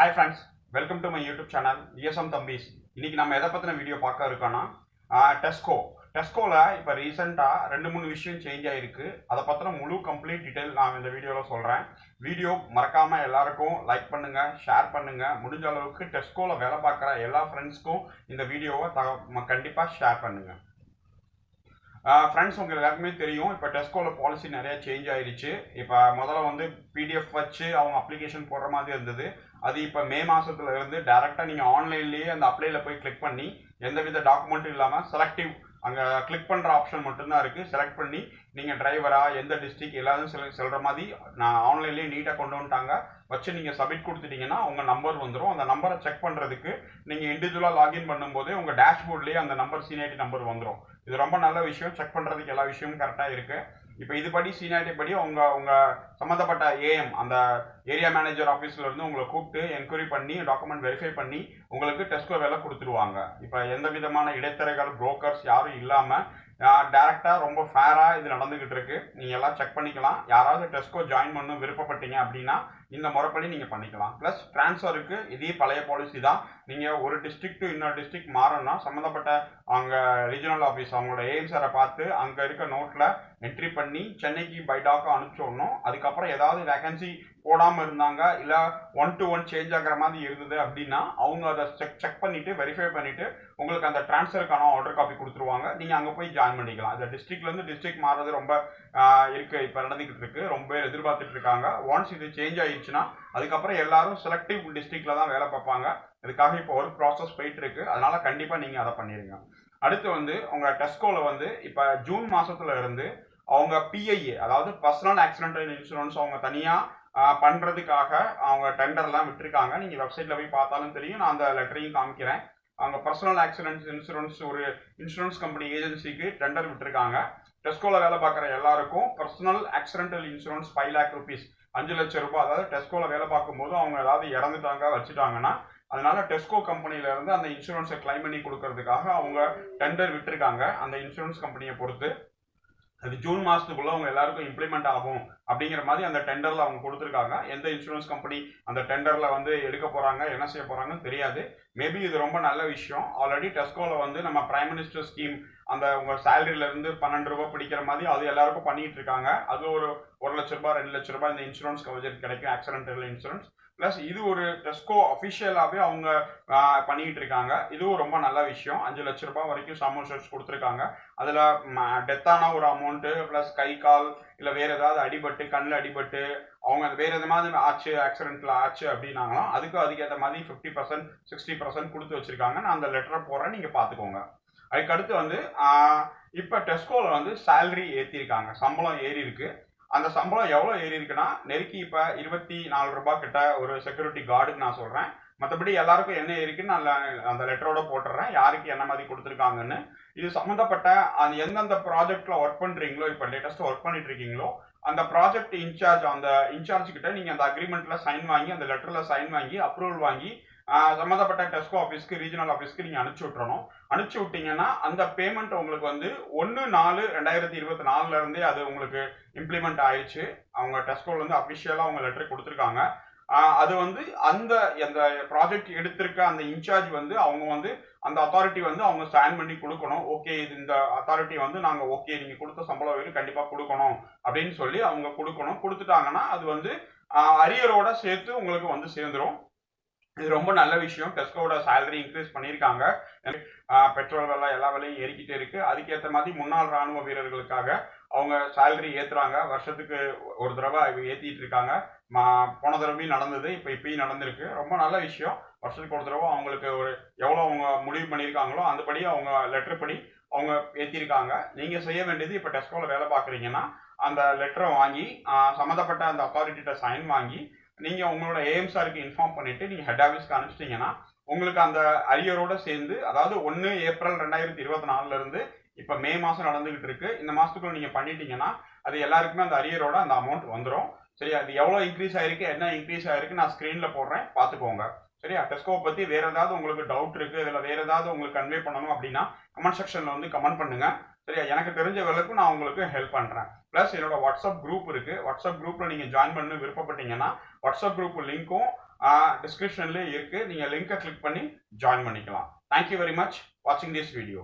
Hi friends welcome to my YouTube channel DSM தம்பிஸ் இன்னைக்கு நம்ம எதை பற்றின வீடியோ பார்க்க இருக்கோன்னா டெஸ்கோ டெஸ்கோவில் இப்போ ரீசெண்டாக ரெண்டு மூணு விஷயம் சேஞ்ச் ஆகிருக்கு அதை பற்றின முழு கம்ப்ளீட் டீட்டெயில் நான் இந்த வீடியோவில் சொல்கிறேன் வீடியோ மறக்காமல் எல்லாருக்கும் லைக் பண்ணுங்கள் ஷேர் பண்ணுங்கள் முடிஞ்ச அளவுக்கு டெஸ்கோவில் வேலை பார்க்குற எல்லா ஃப்ரெண்ட்ஸ்க்கும் இந்த வீடியோவை த கண்டிப்பாக ஷேர் பண்ணுங்கள் ஃப்ரெண்ட்ஸ் உங்களுக்கு எல்லாருக்குமே தெரியும். இப்போ டெஸ்கோவில் பாலிசி நிறைய சேஞ்ச் ஆயிடுச்சு இப்போ முதல்ல வந்து பிடிஎஃப் வச்சு அவங்க அப்ளிகேஷன் போடுற மாதிரி இருந்தது. அது இப்போ மே மாதத்துல இருந்து டேரெக்டாக நீங்கள் ஆன்லைன்லேயே அந்த அப்ளைல போய் கிளிக் பண்ணி எந்தவித டாக்குமெண்ட்டும் இல்லாமல் செலக்டிவ் அங்கே கிளிக் பண்ணுற ஆப்ஷன் மட்டும்தான் இருக்குது செலக்ட் பண்ணி நீங்கள் டிரைவரா எந்த டிஸ்ட்ரிக் எல்லாரும் செல் சொல்கிற மாதிரி நான் ஆன்லைன்லேயே நீட்டாக கொண்டு வந்துட்டாங்க. வச்சு நீங்கள் சப்மிட் கொடுத்துட்டீங்கன்னா உங்கள் நம்பர் வந்துடும் அந்த நம்பரை செக் பண்ணுறதுக்கு நீங்கள் இண்டிவிஜுவலாக லாகின் பண்ணும்போது உங்கள் டேஷ்போர்ட்லேயே அந்த நம்பர் சீனியாரிட்டி நம்பர் வந்துடும் இது ரொம்ப நல்ல விஷயம். செக் பண்ணுறதுக்கு எல்லா விஷயமும் கரெக்டாக இருக்குது இப்போ இதுபடி சீனியாரிட்டி படி உங்க உங்க சம்மந்தப்பட்ட ஏஎம் அந்த ஏரியா மேனேஜர் ஆஃபீஸ்ல இருந்து உங்களை கூப்பிட்டு என்கொயரி பண்ணி டாக்குமெண்ட் வெரிஃபை பண்ணி உங்களுக்கு டெஸ்கோ வேலை கொடுத்துருவாங்க இப்போ எந்த விதமான இடைத்தரகர் புரோக்கர்ஸ் யாரும் இல்லாமல் டேரெக்டாக ரொம்ப ஃபேராக இது நடந்துக்கிட்டு இருக்கு. நீங்கள் எல்லாம் செக் பண்ணிக்கலாம். யாராவது டெஸ்கோ ஜாயின் பண்ணணும் விருப்பப்பட்டீங்க அப்படின்னா இந்த முறைப்படி நீங்கள் பண்ணிக்கலாம். ப்ளஸ் ட்ரான்ஸ்ஃபருக்கு இதே பழைய பாலிசி தான். நீங்கள் ஒரு டிஸ்ட்ரிக்ட் டு இன்னொரு டிஸ்ட்ரிக்ட் மாறணும்னா சம்மந்தப்பட்ட அங்கே ரீஜனல் ஆஃபீஸ் அவங்களோட ஏஎம்சாரை பார்த்து அங்கே இருக்க நோட்டில் என்ட்ரி பண்ணி சென்னைக்கு பைடாக அனுப்பிச்சோடணும் அதுக்கப்புறம் ஏதாவது வேகன்சி போடாமல் இருந்தாங்க இல்லை ஒன் டு ஒன் சேஞ்ச் ஆகிற மாதிரி இருந்தது அப்படின்னா அவங்க அதை செக் செக் பண்ணிவிட்டு வெரிஃபை பண்ணிவிட்டு உங்களுக்கு அந்த ட்ரான்ஸ்ஃபருக்கான ஆர்டர் காப்பி கொடுத்துருவாங்க. நீங்கள் அங்கே போய் ஜாயின் பண்ணிக்கலாம். இந்த டிஸ்ட்ரிக்ட்லேருந்து டிஸ்ட்ரிக்ட் மாறுறது ரொம்ப இருக்குது இப்போ நடந்துக்கிட்டு இருக்குது ரொம்ப எதிர்பார்த்துட்டு இருக்காங்க. ஒன்ஸ் இது சேஞ்ச் ஆயிடுச்சுன்னா அதுக்கப்புறம் எல்லாரும் செலக்டிவ் டிஸ்ட்ரிக்ட்ல தான் வேலை பார்ப்பாங்க. இதுக்காக இப்போ ஒரு ப்ராசஸ் போயிட்டு இருக்கு. அதனால கண்டிப்பாக நீங்கள் அதை பண்ணிடுங்க அடுத்து வந்து உங்க டெஸ்கோவில் வந்து இப்போ ஜூன் மாசத்துல இருந்து அவங்க பிஐஏ அதாவது பர்சனல் ஆக்சிடென்டல் இன்சூரன்ஸ் அவங்க தனியாக பண்றதுக்காக அவங்க டெண்டர்லாம் விட்டுருக்காங்க. நீங்கள் வெப்சைட்டில் போய் பார்த்தாலும் தெரியும். நான் அந்த லெட்டரையும் காமிக்கிறேன். அவங்க பர்சனல் ஆக்சிடென்ட் இன்சூரன்ஸ் ஒரு இன்சூரன்ஸ் கம்பெனி ஏஜென்சிக்கு டெண்டர் விட்டுருக்காங்க. டெஸ்கோவில் வேலை பார்க்குற எல்லாருக்கும் personal accidental insurance five lakh rupees அஞ்சு லட்சம் ரூபாய் அதாவது டெஸ்கோவில் வேலை பார்க்கும்போது அவங்க ஏதாவது இறந்துட்டாங்க வச்சுட்டாங்கன்னா அதனால டெஸ்கோ கம்பெனியிலேருந்து அந்த இன்சூரன்ஸை கிளைம் பண்ணி கொடுக்கறதுக்காக அவங்க டெண்டர் விட்டுருக்காங்க. அந்த இன்சூரன்ஸ் கம்பெனியை பொறுத்து அது ஜூன் மாதத்துக்குள்ளே அவங்க எல்லாருக்கும் இம்ப்ளிமெண்ட் ஆகும் அப்படிங்கிற மாதிரி அந்த டெண்டரில் அவங்க கொடுத்துருக்காங்க. எந்த இன்சூரன்ஸ் கம்பெனி அந்த டெண்டரில் வந்து எடுக்க போகிறாங்க என்ன செய்ய போகிறாங்கன்னு தெரியாது. மேபி இது ரொம்ப நல்ல விஷயம். ஆல்ரெடி டெஸ்கோவில் வந்து நம்ம பிரைம் மினிஸ்டர் ஸ்கீம் அந்த உங்கள் சேலரியிலேருந்து பன்னெண்டு ரூபா பிடிக்கிற மாதிரி அது எல்லாருக்கும் பண்ணிட்டு இருக்காங்க. அது ஒரு ஒரு லட்ச ரூபாய் ரெண்டு லட்ச ரூபாய் இந்த இன்சூரன்ஸ் கவர்ஜர் கிடைக்கும் ஆக்சிடென்டல் இன்சூரன்ஸ் ப்ளஸ் இது ஒரு டெஸ்கோ அஃபிஷியலாகவே அவங்க பண்ணிக்கிட்டு இருக்காங்க. இதுவும் ரொம்ப நல்ல விஷயம். அஞ்சு லட்ச ரூபாய் வரைக்கும் சமோஷன்ஸ் கொடுத்துருக்காங்க. அதில் டெத்தான ஒரு அமௌண்ட்டு ப்ளஸ் கை கால் இல்லை வேறு ஏதாவது அடிபட்டு கண்ணில் அடிபட்டு அவங்க வேறு எது மாதிரி ஆச்சு ஆக்சிடென்ட்ல ஆச்சு அப்படின்னாங்களோ அதுக்கு அதுக்கேற்ற மாதிரி ஃபிஃப்டி பர்சன்ட் சிக்ஸ்டி பர்சன்ட் கொடுத்து வச்சிருக்காங்க. நான் அந்த லெட்டரை போடுறேன் நீங்கள் பார்த்துக்கோங்க அதுக்கடுத்து வந்து இப்போ டெஸ்கோவில் வந்து சேலரி ஏற்றிருக்காங்க சம்பளம் ஏறி இருக்கு அந்த சம்பளம் எவ்வளோ ஏறி இருக்குன்னா நெருக்கி இப்போ இருபத்தி நாலு ரூபா கிட்ட ஒரு செக்யூரிட்டி கார்டுக்கு நான் சொல்கிறேன் மற்றபடி எல்லாருக்கும் என்ன இருக்குன்னு நான் அந்த லெட்டரோட போட்டுறேன். யாருக்கு என்ன மாதிரி கொடுத்துருக்காங்கன்னு. இது சம்மந்தப்பட்ட அந்த எந்தெந்த ப்ராஜெக்டில் ஒர்க் பண்ணுறீங்களோ இப்போ லேட்டஸ்ட்டாக ஒர்க் பண்ணிட்டு இருக்கீங்களோ அந்த ப்ராஜெக்ட் இன்சார்ஜ் அந்த இன்சார்ஜ் கிட்ட நீங்கள் அந்த அக்ரிமெண்ட்ல சைன் வாங்கி அந்த லெட்டரில் சைன் வாங்கி அப்ரூவல் வாங்கி சம்மந்தப்பட்ட டெஸ்கோ ஆஃபீஸ்க்கு ரீஜனல் ஆஃபீஸ்க்கு நீங்கள் அனுப்பிச்சி விட்றணும் அனுப்பிச்சி விட்டீங்கன்னா அந்த பேமெண்ட் உங்களுக்கு வந்து ஒன்று நாலு ரெண்டாயிரத்தி இருபத்தி நாலுலேருந்தே அது உங்களுக்கு இம்ப்ளிமெண்ட் ஆயிடுச்சு. அவங்க டெஸ்கோவில் வந்து அஃபிஷியலாக அவங்க லெட்டர் கொடுத்துருக்காங்க. அது வந்து அந்த அந்த ப்ராஜெக்ட் எடுத்திருக்க அந்த இன்சார்ஜ் வந்து அவங்க வந்து அந்த அத்தாரிட்டி வந்து அவங்க ஸ்டாண்ட் பண்ணி கொடுக்கணும். ஓகே இது இந்த அத்தாரிட்டி வந்து நாங்கள் ஓகே நீங்கள் கொடுத்த சம்பளம் வரைக்கும் கண்டிப்பாக கொடுக்கணும். அப்படின்னு சொல்லி அவங்க கொடுக்கணும். கொடுத்துட்டாங்கன்னா அது வந்து அரியரோட சேர்த்து உங்களுக்கு வந்து சேர்ந்துடும் இது ரொம்ப நல்ல விஷயம். டெஸ்கோட சேலரி இன்க்ரீஸ் பண்ணியிருக்காங்க. பெட்ரோல் விலை எல்லா விலையும் ஏறிக்கிட்டே இருக்கு. அதுக்கேற்ற மாதிரி முன்னாள் ராணுவ வீரர்களுக்காக அவங்க சேலரி ஏத்துறாங்க. வருஷத்துக்கு ஒரு தடவை ஏத்திட்டு இருக்காங்க. போன தடவையும் நடந்தது. இப்போ இப்பயும் நடந்திருக்கு. ரொம்ப நல்ல விஷயம். வருஷத்துக்கு ஒரு தடவை அவங்களுக்கு ஒரு எவ்வளோ அவங்க முடிவு பண்ணியிருக்காங்களோ அந்தபடி அவங்க லெட்டர் படி அவங்க ஏற்றிருக்காங்க நீங்கள் செய்ய வேண்டியது இப்போ டெஸ்கோவில் வேலை பார்க்குறீங்கன்னா அந்த லெட்டரை வாங்கி சம்மந்தப்பட்ட அந்த அத்தாரிட்டிகிட்ட சைன் வாங்கி நீங்கள் உங்களோட ஏஎம்சாருக்கு இன்ஃபார்ம் பண்ணிவிட்டு நீங்கள் ஹெட் ஆஃபீஸ்க்கு அனுப்பிச்சிட்டிங்கன்னா உங்களுக்கு அந்த அரியரோட சேர்ந்து அதாவது ஒன்று ஏப்ரல் ரெண்டாயிரத்தி இருபத்தி நாலுலேருந்து இப்போ மே மாதம் நடந்துகிட்டு இருக்கு. இந்த மாதத்துக்குள்ள நீங்கள் பண்ணிட்டீங்கன்னா அது எல்லாருக்குமே அந்த அரியரோட அந்த அமௌண்ட் வந்துடும் சரி அது எவ்வளோ இன்க்ரீஸ் ஆயிருக்கு என்ன இன்க்ரீஸ் ஆயிருக்கு நான் ஸ்க்ரீனில் போடுறேன் பார்த்துக்கோங்க. சரியா? டெஸ்கோ பற்றி வேறு ஏதாவது உங்களுக்கு டவுட் இருக்குது இதில் வேறு ஏதாவது உங்களுக்கு கன்வே பண்ணணும் அப்படின்னா கமெண்ட் செக்ஷனில் வந்து கமெண்ட் பண்ணுங்கள் சரியா? எனக்கு தெரிஞ்ச வேலைக்கும் நான் உங்களுக்கு ஹெல்ப் பண்ணுறேன் ப்ளஸ் என்னோட வாட்ஸ்அப் குரூப் இருக்குது வாட்ஸ்அப் குரூப்பில் நீங்கள் ஜாயின் பண்ண விருப்பப்பட்டீங்கன்னா வாட்ஸ்அப் குரூப் லிங்க்கும் டிஸ்கிரிப்ஷன்லேயே இருக்குது நீங்கள் லிங்கை கிளிக் பண்ணி ஜாயின் பண்ணிக்கலாம். தேங்க்யூ வெரி மச் வாட்சிங் திஸ் வீடியோ